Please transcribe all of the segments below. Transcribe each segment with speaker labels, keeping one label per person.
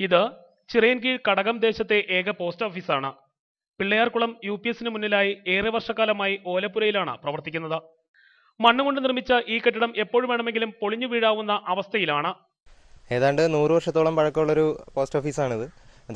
Speaker 1: ഇത് ചിറയൻകീഴ് കടകം ദേശത്തെ ഏക പോസ്റ്റ് ഓഫീസാണ്. പിള്ളയാർകുളം യു പി എസിന് മുന്നിലായി ഏറെ വർഷക്കാലമായി ഓലപ്പുരയിലാണ് പ്രവർത്തിക്കുന്നത്. മണ്ണുകൊണ്ട് നിർമ്മിച്ച ഈ കെട്ടിടം എപ്പോഴും വേണമെങ്കിലും പൊളിഞ്ഞു വീഴാവുന്ന അവസ്ഥയിലാണ്.
Speaker 2: ഏതാണ്ട് നൂറ് വർഷത്തോളം പഴക്കമുള്ളൊരു പോസ്റ്റ് ഓഫീസാണിത്.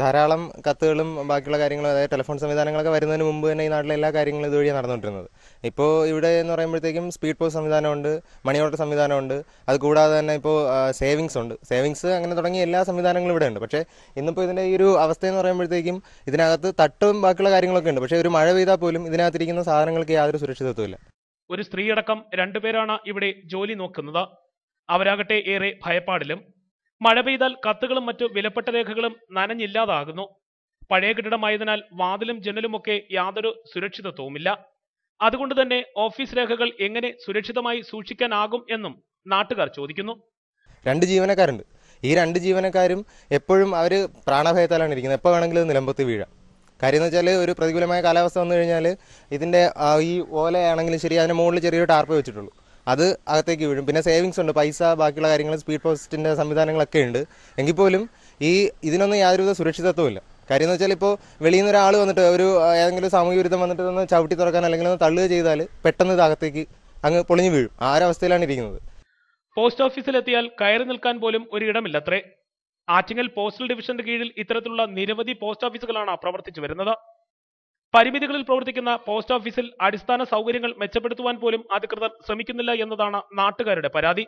Speaker 2: ധാരാളം കത്തുകളും ബാക്കിയുള്ള കാര്യങ്ങളും അതായത് ടെലിഫോൺ സംവിധാനങ്ങളൊക്കെ വരുന്നതിന് മുമ്പ് തന്നെ ഈ നാട്ടിലെ എല്ലാ കാര്യങ്ങളും ഇതുവഴി നടന്നുകൊണ്ടിരുന്നത്. ഇപ്പോൾ ഇവിടെ എന്ന് പറയുമ്പോഴത്തേക്കും സ്പീഡ് പോസ്റ്റ് സംവിധാനമുണ്ട് മണി ഓർഡർ സംവിധാനമുണ്ട്. അത് കൂടാതെ തന്നെ ഇപ്പോൾ സേവിങ്സ് ഉണ്ട്. സേവിങ്സ് അങ്ങനെ തുടങ്ങിയ എല്ലാ സംവിധാനങ്ങളും ഇവിടെ ഉണ്ട്. പക്ഷേ ഇന്നിപ്പോൾ ഇതിന്റെ ഈ ഒരു അവസ്ഥ എന്ന് പറയുമ്പോഴത്തേക്കും ഇതിനകത്ത് തട്ടും ബാക്കിയുള്ള കാര്യങ്ങളൊക്കെ ഉണ്ട്. പക്ഷേ ഒരു മഴ പെയ്താൽ പോലും ഇതിനകത്തിരിക്കുന്ന സാധനങ്ങൾക്ക് യാതൊരു സുരക്ഷിതത്വമില്ല
Speaker 1: ഒരു സ്ത്രീയടക്കം രണ്ടുപേരാണ് ഇവിടെ ജോലി നോക്കുന്നത്. അവരാകട്ടെ ഏറെ ഭയപ്പാടിലും മഴ പെയ്താൽ കത്തുകളും മറ്റു വിലപ്പെട്ട രേഖകളും നനഞ്ഞില്ലാതാകുന്നു. പഴയ കെട്ടിടമായതിനാൽ വാതിലും ജനലുമൊക്കെ യാതൊരു സുരക്ഷിതത്വവുമില്ല. അതുകൊണ്ട് തന്നെ ഓഫീസ് രേഖകൾ എങ്ങനെ സുരക്ഷിതമായി സൂക്ഷിക്കാനാകും എന്നും നാട്ടുകാർ ചോദിക്കുന്നു.
Speaker 2: രണ്ട് ജീവനക്കാരുണ്ട്. ഈ രണ്ട് ജീവനക്കാരും എപ്പോഴും അവർ പ്രാണഭയത്താലാണ് ഇരിക്കുന്നത്. എപ്പോൾ വേണമെങ്കിലും നിലമ്പത്ത് വീഴാം. കാര്യം എന്ന് വെച്ചാൽ ഒരു പ്രതികൂലമായ കാലാവസ്ഥ വന്നു കഴിഞ്ഞാൽ ഇതിന്റെ ഈ ഓലയാണെങ്കിലും ശരി അതിന് മുകളിൽ ചെറിയൊരു ടാർപ്പ് വെച്ചിട്ടുള്ളൂ. അത് അകത്തേക്ക് വീഴും. പിന്നെ സേവിങ്സ് ഉണ്ട്. പൈസ ബാക്കിയുള്ള കാര്യങ്ങൾ സ്പീഡ് പോസ്റ്റിന്റെ സംവിധാനങ്ങളൊക്കെ ഉണ്ട്. എങ്കിൽ പോലും ഈ ഇതിനൊന്നും യാതൊരുവിധ സുരക്ഷിതത്വമില്ല കാര്യം എന്ന് വെച്ചാൽ ഇപ്പോൾ വെളിയിൽ നിന്ന് ഒരാൾ വന്നിട്ട് ഒരു ഏതെങ്കിലും സാമൂഹ്യ വിരുദ്ധം വന്നിട്ട് ഒന്ന് ചവിട്ടി തുറക്കാൻ അല്ലെങ്കിൽ ഒന്ന് തള്ളുക ചെയ്താൽ പെട്ടെന്ന് ഇത് അകത്തേക്ക് അങ്ങ് പൊളിഞ്ഞു വീഴും. ആ ഒരു അവസ്ഥയിലാണ് ഇരിക്കുന്നത്.
Speaker 1: പോസ്റ്റ് ഓഫീസിലെത്തിയാൽ കയറി നിൽക്കാൻ പോലും ഒരു ഇടമില്ലത്രേ. ആറ്റിങ്ങൽ പോസ്റ്റൽ ഡിവിഷന്റെ കീഴിൽ ഇത്തരത്തിലുള്ള നിരവധി പോസ്റ്റ് ഓഫീസുകളാണ് പ്രവർത്തിച്ചു വരുന്നത്. പരിമിതികളിൽ പ്രവർത്തിക്കുന്ന പോസ്റ്റ് ഓഫീസിൽ അടിസ്ഥാന സൗകര്യങ്ങൾ മെച്ചപ്പെടുത്തുവാൻ പോലും അധികൃതർ ശ്രമിക്കുന്നില്ല എന്നതാണ് നാട്ടുകാരുടെ പരാതി.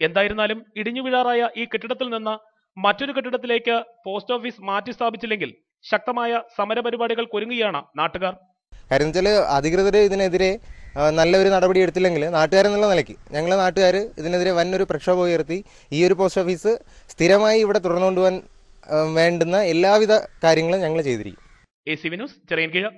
Speaker 1: എന്തായിരുന്നാലും ഇടിഞ്ഞു വീഴാറായ ഈ കെട്ടിടത്തിൽ നിന്ന് മറ്റൊരു കെട്ടിടത്തിലേക്ക് പോസ്റ്റ് ഓഫീസ് മാറ്റി സ്ഥാപിച്ചില്ലെങ്കിൽ ശക്തമായ സമരപരിപാടികൾ ഒരുങ്ങുകയാണ് നാട്ടുകാർ.
Speaker 2: കാര്യം അധികൃതർ ഇതിനെതിരെ നല്ലൊരു നടപടി എടുത്തില്ലെങ്കിൽ നാട്ടുകാരെന്നുള്ള നിലയ്ക്ക് ഞങ്ങൾ നാട്ടുകാർ ഇതിനെതിരെ വന്നൊരു പ്രക്ഷോഭം ഉയർത്തി ഈ ഒരു പോസ്റ്റ് ഓഫീസ് സ്ഥിരമായി ഇവിടെ തുടർന്നുകൊണ്ടുപോകാൻ വേണ്ടുന്ന എല്ലാവിധ കാര്യങ്ങളും ഞങ്ങൾ ചെയ്തിരിക്കും.
Speaker 1: A C വിനൂസ് Chirayinkeezhu